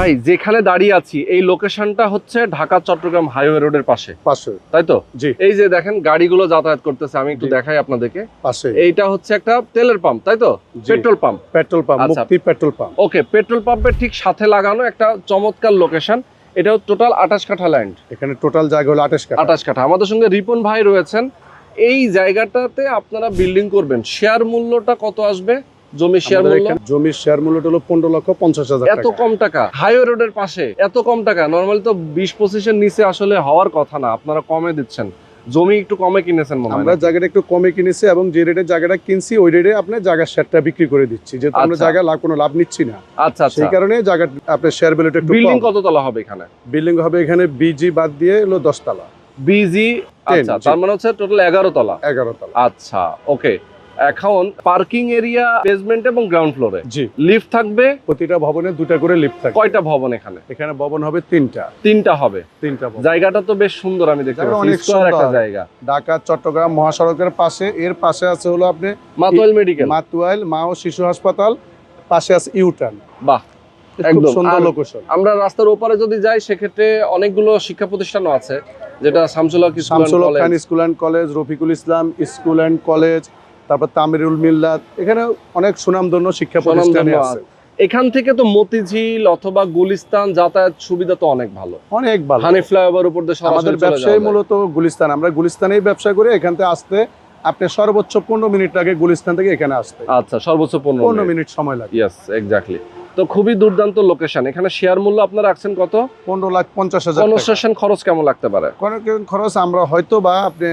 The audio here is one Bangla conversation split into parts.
ভাই যেখানে দাঁড়িয়ে আছি এই লোকেশনটা হচ্ছে ঢাকা চট্টগ্রাম হাইওয়ে রোডের পাশে। পাশে। তাই তো? জি। এই যে দেখেন গাড়িগুলো যাতায়াত করতেছে আমি একটু দেখাই আপনাদেরকে। পাশে। এইটা হচ্ছে একটা তেলের পাম্প তাই তো। Petrol pump. পেট্রোল পাম্প আচ্ছা। মুক্তি পেট্রোল পাম্প। ওকে পেট্রোল পাম্পের ঠিক সাথে লাগানো একটা চমৎকার লোকেশন। এটা টোটাল আঠাশ কাঠা ল্যান্ড। এখানে টোটাল জায়গা হলো আঠাশ কাঠা। আঠাশ কাঠা। আমাদের সঙ্গে রিপন ভাই রয়েছেন। এই জায়গাটাতে আপনারা বিল্ডিং করবেন। শেয়ার মূল্যটা কত আসবে? জমি শেয়ার মূল্য? জমির শেয়ার মূল্য হলো পনেরো লক্ষ পঞ্চাশ হাজার এত কম টাকা? হাইওয়ে রোডের পাশে এত কম টাকা? নর্মালি তো বিশ পঁচিশের নিচে আসলে হওয়ার কথা না আপনারা কমে দিচ্ছেন। জমি একটু কমে কিনেছেন আমরা জায়গাটা একটু কমে কিনেছি এবং যে রেটে জায়গাটা কিনছি ওই রেটে আপনার জায়গার শেয়ারটা বিক্রি করে দিচ্ছি। যেহেতু আমরা আচ্ছা। জায়গা লাভ কোনো লাভ নিচ্ছি না। আচ্ছা আচ্ছা। সেই কারণে জায়গা আপনার শেয়ার ভ্যালুটা একটু বিল্ডিং কম। কত তলা হবে এখানে? বিল্ডিং হবে এখানে বিজি বাদ দিয়ে হলো দশতলা। বিজি আচ্ছা। তার মানে হচ্ছে টোটাল এগারো তলা। এগারো তলা। আচ্ছা ওকে এখন পার্কিং এরিয়া বেসমেন্ট এবং গ্রাউন্ড ফ্লোরে জি। লিফট থাকবে। প্রতিটা ভবনে দুটা করে লিফট থাকে কয়টা ভবন এখানে? এখানে ভবন হবে তিনটা। তিনটা হবে। তিনটা জায়গাটা তো বেশ সুন্দর আমি দেখতে পাচ্ছি। স্কোয়ার একটা জায়গা। ঢাকা চট্টগ্রাম মহাসড়কের পাশে। এর পাশে আছে হলো আপনি মাতোয়াল মেডিকেল মাতুয়াইল মা ও শিশু হাসপাতাল। পাশে আছে ইউটার্ন বাহ আমরা রাস্তার ওপারে যদি যাই সেক্ষেত্রে অনেকগুলো শিক্ষা প্রতিষ্ঠানও আছে যেটা Shamsul Haq school and college Rafiqul Islam school and college তারপর তামিরুল মিল্লাত এখানে অনেক সুনামধন্য শিক্ষা প্রতিষ্ঠানে আছে। এখান থেকে তো মতিঝিল অথবা গুলিস্তান যাতায়াত সুবিধা তো অনেক ভালো। অনেক ভালো। হানি ফ্লাইওভার উপর দিয়ে আমাদের ব্যবসায়ী। মূলত গুলিস্তান। আমরা গুলিস্তানেই ব্যবসা করি এখান থেকে আসতে আপনি সর্বোচ্চ পনেরো মিনিট লাগে গুলিস্তান থেকে এখানে আসতে। আচ্ছা সর্বোচ্চ পনেরো মিনিট। সময় লাগে। ইয়েস এক্স্যাক্টলি তো খুবই দুর্দান্ত লোকেশন এখানে শেয়ার মূল্য আপনারা রাখছেন কত? পনেরো লাখ পঞ্চাশ হাজার কনস্ট্রাকশন খরচ কেমন লাগতে পারে? খরচ আমরা হয়তো বা আপনি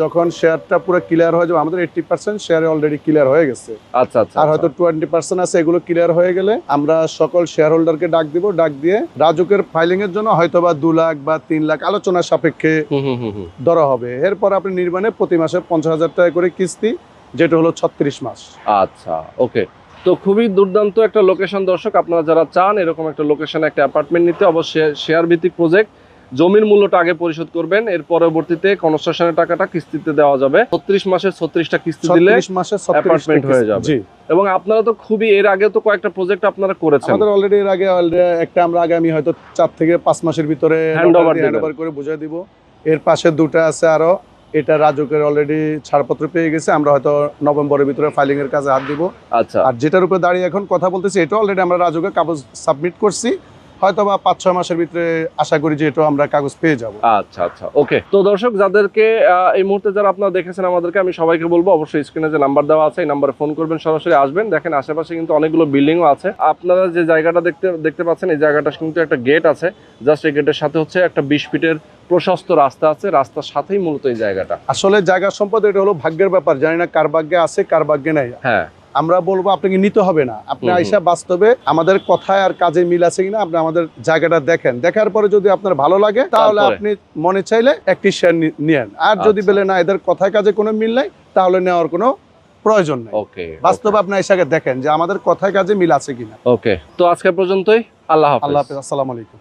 যখন শেয়ারটা পুরো ক্লিয়ার হয়ে যাবে আমাদের eighty percent share already clear হয়ে গেছে। আচ্ছা আচ্ছা আর হয়তো টোয়েন্টি পার্সেন্ট আছে এগুলো ক্লিয়ার হয়ে গেলে আমরা সকল শেয়ার হোল্ডারকে ডাক দিব ডাক দিয়ে রাজুকের ফাইলিং এর জন্য হয়তো বা দু লাখ বা তিন লাখ আলোচনা সাপেক্ষে। ধরা হবে। এরপর আপনি নির্মাণে প্রতি মাসে পঞ্চাশ হাজার টাকা করে কিস্তি যেটা হলো ছত্রিশ মাস। আচ্ছা ওকে তো খুবই দুর্দান্ত একটা লোকেশন দর্শক আপনারা যারা চান এরকম একটা লোকেশনে একটা অ্যাপার্টমেন্ট নিতে অবশ্যই শেয়ার ভিত্তিক প্রজেক্ট জমির মূল্যটা আগে পরিশোধ করবেন এর পরবর্তীতে কনস্ট্রাকশনের টাকাটা কিস্তিতে দেওয়া যাবে। ছত্রিশ মাসের ছত্রিশটা কিস্তি দিলে মাসে apartment হয়ে যাবে। এবং আপনারা তো খুবই এর আগে তো কয়েকটা প্রজেক্ট আপনারা করেছেন। আমাদের অলরেডি এর আগে একটা আমরা আগামী হয়তো চার থেকে পাঁচ মাসের ভিতরে। হ্যান্ড করে বুঝিয়ে দিব। এর পাশে দুটো আছে আরও। এটা রাজুকের অলরেডি ছাড়পত্র পেয়ে গেছে আমরা হয়তো নভেম্বরের ভিতরে ফাইলিং এর কাজে হাত দিব। আচ্ছা। আর যেটার উপরে দাঁড়িয়ে এখন কথা বলতেছি এটা অলরেডি আমরা রাজুকে কাগজ সাবমিট করছি। হয়তো বা পাঁচ ছয় মাসের ভিতরে আশা করি যে এটাও আমরা কাগজ পেয়ে যাব। আচ্ছা আচ্ছা ওকে। তো দর্শক যাদেরকে এই মুহূর্তে যারা আপনারা দেখেছেন আমাদেরকে আমি সবাইকে বলব অবশ্যই স্ক্রিনে যে নাম্বার দেওয়া আছে এই নাম্বারে ফোন করবেন সরাসরি আসবেন। দেখেন আশেপাশে কিন্তু অনেকগুলো বিল্ডিংও আছে। আপনারা যে জায়গাটা দেখতে দেখতে পাচ্ছেন এই জায়গাটা কিন্তু একটা গেট আছে। জাস্ট এই গেটের সাথে হচ্ছে একটা বিশ ফিটের প্রশস্ত রাস্তা আছে। রাস্তার সাথেই মূলত এই জায়গাটা। আসলে জায়গা সম্পদ এটা হলো ভাগ্যের ব্যাপার। জানি না কার ভাগ্যে আছে কার ভাগ্যে নাই। হ্যাঁ। আমরা বলব আপনাকে নিতে হবে না। আপনি। আইসা বাস্তবে আমাদের কথায় আর কাজে মিল আছে কিনা আপনি আমাদের জায়গাটা দেখেন। দেখার পরে যদি আপনার ভালো লাগে তাহলে আপনি মনে চাইলে একটি শেয়ার নিয়েন। আর যদি আচ্ছা। বলে না এদের কথায় কাজে কোনো মিল নাই তাহলে নেওয়ার কোনো প্রয়োজন নেই। ওকে বাস্তবে আপনি আইসাকে দেখেন যে আমাদের কথায় কাজে মিল আছে কিনা। ওকে তো আজকে পর্যন্তই আল্লাহ আল্লাহ হাফেজ আসসালামু আলাইকুম।